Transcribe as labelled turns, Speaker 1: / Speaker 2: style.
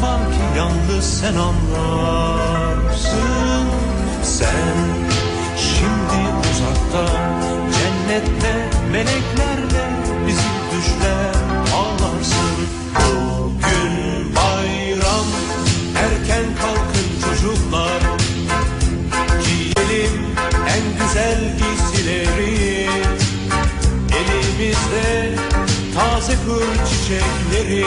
Speaker 1: var ki yalnız sen anlarsın. Sen şimdi uzakta Cennette meleklerle bizi düşler ağlarsın. Bugün bayram erken kalkın çocuklar. Giyelim en güzel giysileri. Elimizde taze kır çiçekleri